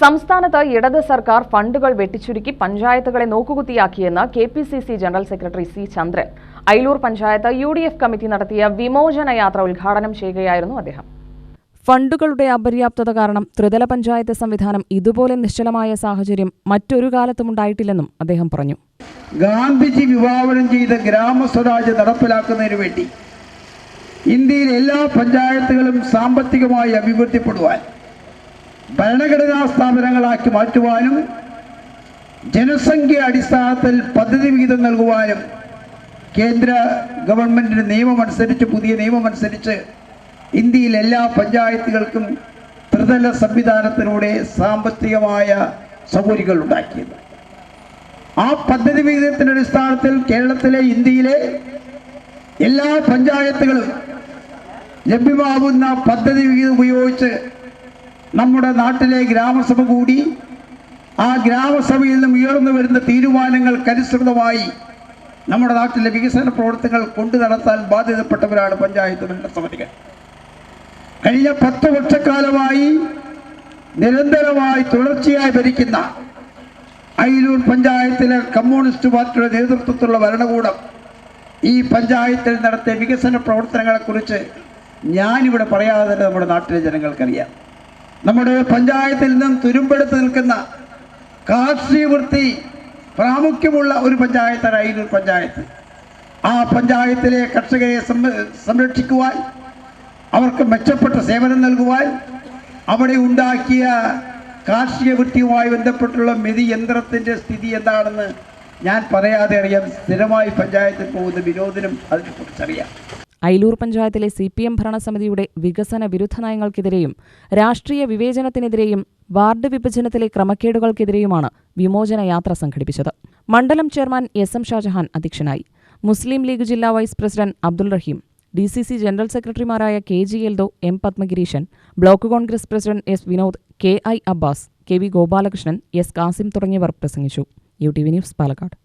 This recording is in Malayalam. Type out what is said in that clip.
സംസ്ഥാനത്ത് ഇടത് സർക്കാർ ഫണ്ടുകൾ വെട്ടിച്ചുരുക്കി പഞ്ചായത്തുകളെ നോക്കുകുത്തിയാക്കിയെന്ന് K P C C general secretary C Chandran. Ayiloor panchayat U D F committee നടത്തിയ വിമോചന യാത്ര ഉദ്ഘാടനം ചെയ്യുകയായിരുന്നു അദ്ദേഹം. ഫണ്ടുകളുടെ അപര്യാപ്തത കാരണം ത്രിതല പഞ്ചായത്ത് സംവിധാനം ഇതുപോലെ നിശ്ചലമായ സാഹചര്യം മറ്റൊരു കാലത്തും ഉണ്ടായിട്ടില്ലെന്നും അദ്ദേഹം പറഞ്ഞു. ഗാന്ധിജി വിഭാവനം ചെയ്ത ഗ്രാമസ്വരാജ് നടപ്പിലാക്കുന്നതിന് വേണ്ടി ഇന്ത്യയിലെ എല്ലാ പഞ്ചായത്തുകളും സാമ്പത്തികമായി അഭിവൃദ്ധിപ്പെടുവാൻ ഭരണഘടനാ സ്ഥാപനങ്ങളാക്കി മാറ്റുവാനും ജനസംഖ്യ അടിസ്ഥാനത്തിൽ പദ്ധതി വിഹിതം നൽകുവാനും കേന്ദ്ര ഗവൺമെന്റിന്റെ നിയമമനുസരിച്ച് പുതിയ നിയമമനുസരിച്ച് ഇന്ത്യയിൽ എല്ലാ പഞ്ചായത്തുകൾക്കും ത്രിതല സംവിധാനത്തിലൂടെ സാമ്പത്തികമായ സൗകര്യങ്ങൾ ഉണ്ടാക്കിയത്. ആ പദ്ധതി വിഹിതത്തിന്റെ അടിസ്ഥാനത്തിൽ കേരളത്തിലെ ഇന്ത്യയിലെ എല്ലാ പഞ്ചായത്തുകളും ലഭ്യമാകുന്ന പദ്ധതി വിഹിതം ഉപയോഗിച്ച് നമ്മുടെ നാട്ടിലെ ഗ്രാമസഭ കൂടി ആ ഗ്രാമസഭയിൽ നിന്നും ഉയർന്നു വരുന്ന തീരുമാനങ്ങൾക്കനുസൃതമായി നമ്മുടെ നാട്ടിലെ വികസന പ്രവർത്തനങ്ങൾ കൊണ്ടു നടത്താൻ ബാധ്യതപ്പെട്ടവരാണ് പഞ്ചായത്ത് ഭരണസമിതികൾ. കഴിഞ്ഞ പത്ത് വർഷക്കാലമായി നിരന്തരമായി തുടർച്ചയായി ഭരിക്കുന്ന അയിലൂർ പഞ്ചായത്തിലെ കമ്മ്യൂണിസ്റ്റ് പാർട്ടിയുടെ നേതൃത്വത്തിലുള്ള ഭരണകൂടം ഈ പഞ്ചായത്തിൽ നടത്തിയ വികസന പ്രവർത്തനങ്ങളെക്കുറിച്ച് ഞാനിവിടെ പറയാതെ തന്നെ നമ്മുടെ നാട്ടിലെ ജനങ്ങൾക്കറിയാം. നമ്മുടെ പഞ്ചായത്തിൽ നിന്നും തുരുമ്പെടുത്ത് നിൽക്കുന്ന കാർഷിക വൃത്തി പ്രാമുഖ്യമുള്ള ഒരു പഞ്ചായത്താണ് അയിരൂർ പഞ്ചായത്ത്. ആ പഞ്ചായത്തിലെ കർഷകരെ സംര- സംരക്ഷിക്കുവാൻ അവർക്ക് മെച്ചപ്പെട്ട സേവനം നൽകുവാൻ അവിടെ ഉണ്ടാക്കിയ കാർഷിക വൃത്തിയുമായി ബന്ധപ്പെട്ടുള്ള മെതി യന്ത്രത്തിന്റെ സ്ഥിതി എന്താണെന്ന് ഞാൻ പറയാതെ അറിയാം. സ്ഥിരമായി പഞ്ചായത്തിൽ പോകുന്ന വിനോദനും അതിനെക്കുറിച്ചറിയാം. അയിലൂർ പഞ്ചായത്തിലെ സി പി എം ഭരണസമിതിയുടെ വികസന വിരുദ്ധ നയങ്ങൾക്കെതിരെയും രാഷ്ട്രീയ വിവേചനത്തിനെതിരെയും വാർഡ് വിഭജനത്തിലെ ക്രമക്കേടുകൾക്കെതിരെയുമാണ് വിമോചന യാത്ര സംഘടിപ്പിച്ചത്. മണ്ഡലം ചെയർമാൻ എസ് എം ഷാജഹാൻ അധ്യക്ഷനായി. മുസ്ലിം ലീഗ് ജില്ലാ vice president Abdul Rahim D C C general സെക്രട്ടറിമാരായ K G Eldho M Padmagireesan block Congress president S Vinod K I Abbas K V Gopalakrishnan S Kasim തുടങ്ങിയവർ പ്രസംഗിച്ചു. U T V news Palakkad.